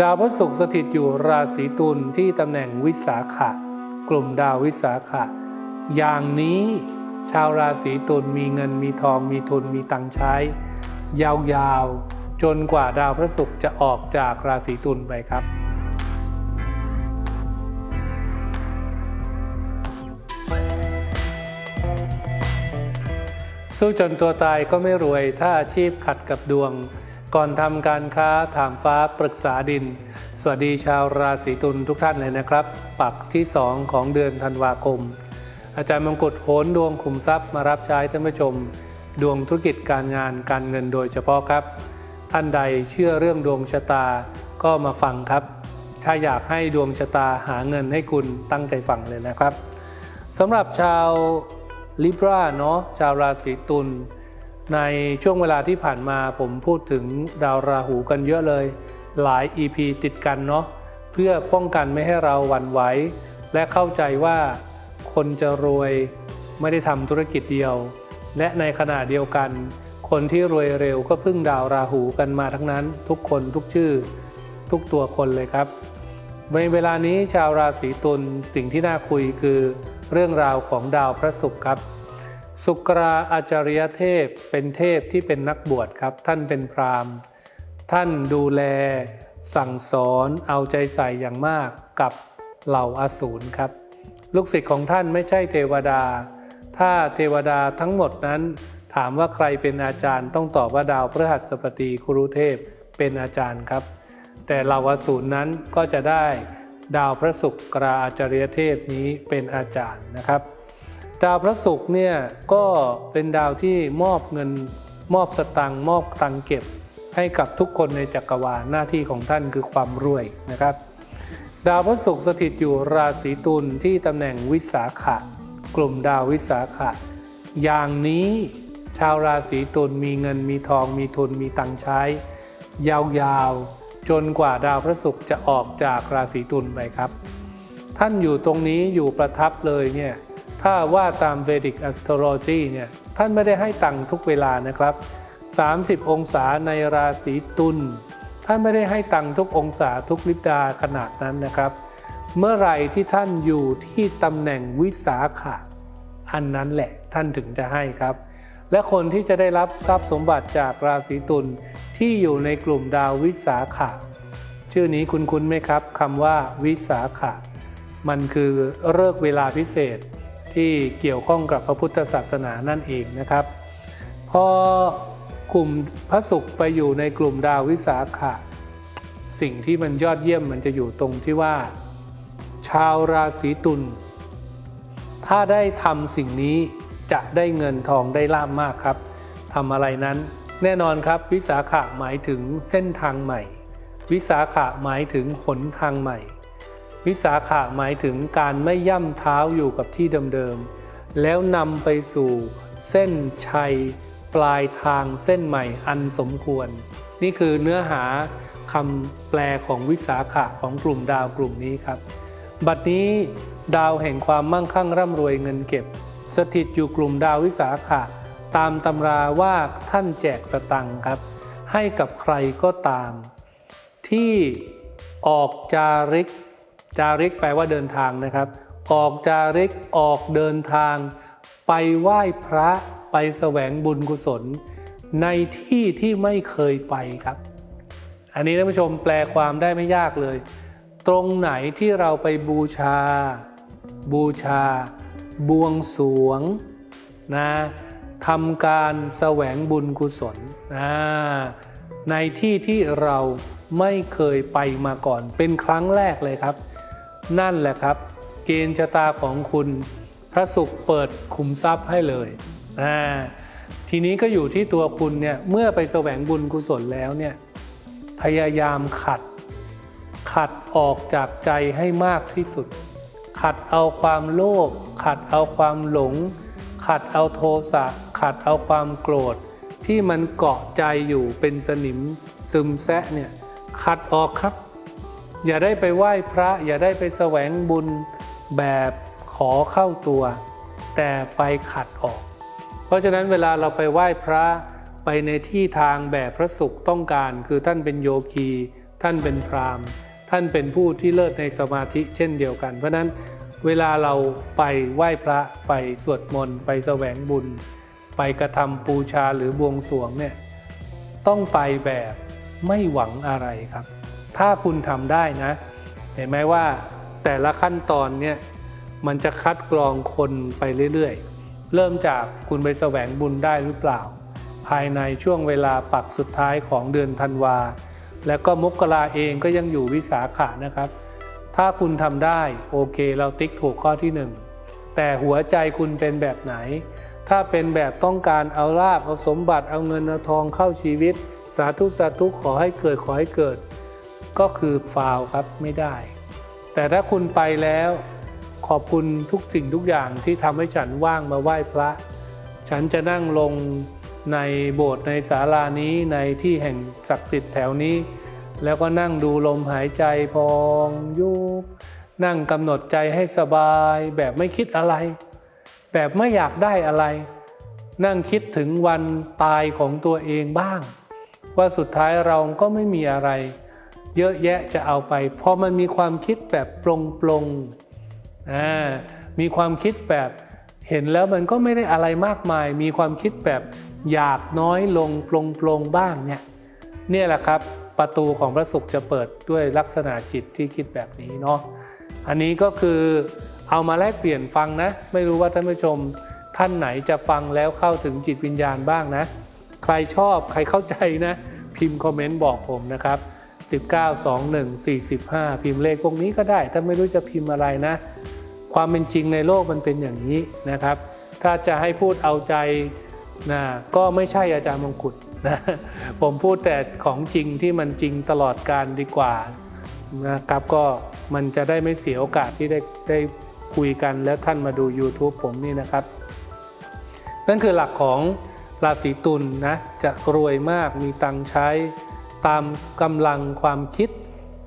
ดาวพระศุกร์สถิตอยู่ราศีตุลที่ตำแหน่งวิสาขะ กลุ่มดาววิสาขะ อย่างนี้ชาวราศีตุลมีเงินมีทองมีทุนมีตังใช้ ยาวๆ จนกว่าดาวพระศุกร์จะออกจากราศีตุลไปครับสู้จนตัวตายก็ไม่รวยถ้าอาชีพขัดกับดวง ก่อนทำการค้าถามฟ้าปรึกษาดิน สวัสดีชาวราศีตุลทุกท่านเลยนะครับ ปักที่ 2 ของเดือนธันวาคม อาจารย์มงกุฎโหนดวงขุมทรัพย์มารับใช้ท่านผู้ชม ดวงธุรกิจการงานการเงินโดยเฉพาะครับ ท่านใดเชื่อเรื่องดวงชะตาก็มาฟังครับ ถ้าอยากให้ดวงชะตาหาเงินให้คุณตั้งใจฟังเลยนะครับสำหรับชาวลิบราเนาะชาวราศีตุล ในช่วงเวลาที่ผ่านมาผมพูดถึงดาวราหูกันเยอะเลย หลาย EP ติดกันเนาะเพื่อป้องกันไม่ให้เราหวั่นไหวและเข้าใจว่าคนจะรวยไม่ได้ทำธุรกิจเดียว และในขณะเดียวกัน คนที่รวยเร็วก็พึ่งดาวราหูกันมาทั้งนั้น ทุกคนทุกชื่อ ทุกตัวคนเลยครับในเวลานี้ชาวราศีตุลสิ่งที่น่าคุยคือ เรื่องราวของดาวพระศุกร์ครับ สุกราอาจารยเทพเป็นเทพที่เป็นนักบวชครับ ท่านเป็นพราหมณ์ ท่านดูแลสั่งสอนเอาใจใส่อย่างมากกับเหล่าอสูรครับ ลูกศิษย์ของท่านไม่ใช่เทวดา ถ้าเทวดาทั้งหมดนั้น ถามว่าใครเป็นอาจารย์ ต้องตอบว่าดาวพฤหัสบดีครุเทพเป็นอาจารย์ครับ แต่เหล่าอสูรนั้นก็จะได้ดาวพระศุกร์กราอาจารยเทพนี้เป็นอาจารย์นะครับ ดาวพระศุกร์เนี่ยก็เป็นดาวที่มอบเงินมอบสตังค์มอบตังเก็บ ให้กับทุกคนในจักรวาลหน้าที่ของท่านคือความรวยนะครับ ดาวพระศุกร์สถิตอยู่ราศีตุลที่ตำแหน่งวิสาขะกลุ่มดาววิสาขะอย่างนี้ชาวราศีตุลมีเงินมีทองมีทุนมีตังใช้ ยาวๆ จนกว่าดาวพระศุกร์จะออกจากราศีตุลไปครับ ท่านอยู่ตรงนี้อยู่ประทับเลยเนี่ย ถ้าว่าตาม Vedic Astrology เนี่ยท่านไม่ได้ให้ตังค์ทุกเวลานะครับ 30 องศาในราศีตุลท่านไม่ได้ให้ตังค์ทุกองศาทุกลิบดาขนาดนั้นนะครับ เมื่อไหร่ที่ท่านอยู่ที่ตำแหน่งวิสาขะอันนั้นแหละท่านถึงจะให้ครับ และคนที่จะได้รับทรัพย์สมบัติจากราศีตุลที่อยู่ในกลุ่มดาววิสาขะชื่อนี้คุณคุ้นๆไหมครับคำว่าวิสาขะมันคือเลิกเวลาพิเศษ ที่เกี่ยวข้องกับพระพุทธศาสนานั่นเองนะครับ พอกลุ่มพระศุกร์ไปอยู่ในกลุ่มดาววิสาขะสิ่งที่มันยอดเยี่ยมมันจะอยู่ตรงที่ว่า ชาวราศีตุลถ้าได้ทำสิ่งนี้จะได้เงินทองได้ลาบมากครับทำอะไรนั้น แน่นอนครับวิสาขะหมายถึงเส้นทางใหม่ วิสาขะหมายถึงหนทางใหม่ วิสาขะหมายถึงการไม่ย่ำเท้าอยู่กับที่เดิมๆ แล้วนำไปสู่เส้นชัย ปลายทางเส้นใหม่อันสมควร นี่คือเนื้อหาคำแปลของวิสาขะของกลุ่มดาวกลุ่มนี้ครับ บัดนี้ดาวแห่งความมั่งคั่งร่ำรวยเงินเก็บ สถิตอยู่กลุ่มดาววิสาขะ ตามตำราว่าท่านแจกสตังครับ ให้กับใครก็ตาม ที่ออกจาริก จาริกแปลว่าเดินทางนะครับ ออกจาริกออกเดินทาง ไปไหว้พระไปแสวงบุญกุศล ในที่ที่ไม่เคยไปครับ อันนี้ท่านผู้ชมแปลความได้ไม่ยากเลย ตรงไหนที่เราไปบูชา บูชา บวงสวงนะทำการแสวงบุญกุศลนะในที่ที่เราไม่เคยไปมาก่อน เป็นครั้งแรกเลยครับ นั่นแหละครับ เกณฑ์ชะตาของคุณพระศุกร์เปิดขุมทรัพย์ให้เลยอ่าทีนี้ก็อยู่ที่ตัวคุณเนี่ยเมื่อไปแสวงบุญกุศลแล้วเนี่ยพยายามขัด ขัดออกจากใจให้มากที่สุด ขัดเอาความโลภขัดเอาความหลง ขัดเอาโทสะขัดเอาความโกรธ ที่มันเกาะใจอยู่เป็นสนิมซึมแซะเนี่ยขัดออกครับ อย่าได้ไปไหว้พระ อย่าได้ไปแสวงบุญแบบขอเข้าตัว แต่ไปขัดออก เพราะฉะนั้นเวลาเราไปไหว้พระไปในที่ทางแบบพระสุขต้องการ คือท่านเป็นโยคี ท่านเป็นพราหมณ์ ท่านเป็นผู้ที่เลิศในสมาธิเช่นเดียวกัน เพราะฉะนั้นเวลาเราไปไหว้พระไปสวดมนต์ ไปแสวงบุญ ไปกระทำปูชาหรือบวงสรวงเนี่ยต้องไปแบบไม่หวังอะไรครับ ถ้าคุณทำได้นะ เห็นไหมว่าแต่ละขั้นตอนเนี่ยมันจะคัดกรองคนไปเรื่อยๆ เริ่มจากคุณไปแสวงบุญได้หรือเปล่า ภายในช่วงเวลาปักสุดท้ายของเดือนธันวา แล้วก็มกราเองก็ยังอยู่วิสาขะนะครับ ถ้าคุณทำได้โอเคเราติ๊กถูกข้อที่หนึ่งแต่หัวใจคุณเป็นแบบไหน ถ้าเป็นแบบต้องการเอาลาบเอาสมบัติเอาเงินเอาทองเข้าชีวิต สาธุสาธุขอให้เกิดขอให้เกิด ก็คือฟาวครับไม่ได้ แต่ถ้าคุณไปแล้วขอบคุณทุกสิ่งทุกอย่างที่ทำให้ฉันว่างมาไหว้พระ ฉันจะนั่งลงในโบสถ์ในศาลานี้ในที่แห่งศักดิ์สิทธิ์แถวนี้ แล้วก็นั่งดูลมหายใจพองยุบนั่งกำหนดใจให้สบาย แบบไม่คิดอะไร แบบไม่อยากได้อะไร นั่งคิดถึงวันตายของตัวเองบ้าง ว่าสุดท้ายเราก็ไม่มีอะไร เยอะแยะจะเอาไปพอมันมีความคิดแบบปลงปลงๆอ่ามีความคิดแบบเห็นแล้วมันก็ไม่ได้อะไรมากมาย มีความคิดแบบอยากน้อยลงปลงปลงๆบ้างเนี่ยเนี่ยแหละครับประตูของพระสุขจะเปิดด้วยลักษณะจิตที่คิดแบบนี้เนาะอันนี้ก็คือเอามาแลกเปลี่ยนฟังนะ ไม่รู้ว่าท่านผู้ชมท่านไหนจะฟังแล้วเข้าถึงจิตวิญญาณบ้างนะ ใครชอบใครเข้าใจนะ พิมพ์คอมเมนต์บอกผมนะครับ 192145 พิมพ์เลขพวกนี้ก็ได้ ถ้าไม่รู้จะพิมพ์อะไรนะ ความเป็นจริงในโลกมันเป็นอย่างนี้นะครับ ถ้าจะให้พูดเอาใจนะก็ไม่ใช่อาจารย์มงกุฎนะผมพูดแต่ของจริงที่มันจริงตลอดการดีกว่านะครับก็มันจะได้ไม่เสียโอกาสที่ได้ได้คุยกันแล้วท่านมาดู YouTube ผมนี่นะครับ นั่นคือหลักของราศีตุลนะจะรวยมากมีตังใช้ ตามกำลังความคิด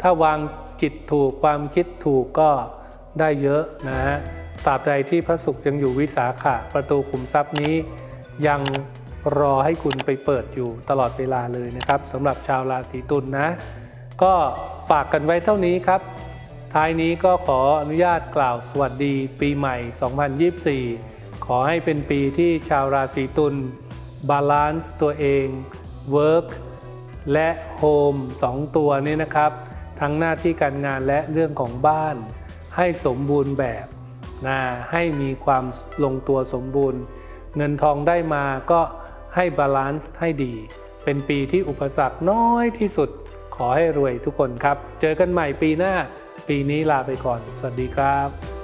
ถ้าวางจิตถูกความคิดถูกก็ได้เยอะนะฮะตราบใดที่พระศุกร์ยังอยู่วิสาขะประตูขุมทรัพย์นี้ ยังรอให้คุณไปเปิดอยู่ตลอดเวลาเลยนะครับสำหรับชาวราศีตุลนะก็ฝากกันไว้เท่านี้ครับ ท้ายนี้ก็ขออนุญาตกล่าวสวัสดีปีใหม่ 2024 ขอให้เป็นปีที่ชาวราศีตุลบาลานซ์ตัวเอง Work และโฮมสองตัวนี้นะครับ ทั้งหน้าที่การงานและเรื่องของบ้าน ให้สมบูรณ์แบบนะให้มีความลงตัวสมบูรณ์ เงินทองได้มาก็ให้บาลานซ์ให้ดี เป็นปีที่อุปสรรคน้อยที่สุดขอให้รวยทุกคนครับ เจอกันใหม่ปีหน้า ปีนี้ลาไปก่อน สวัสดีครับ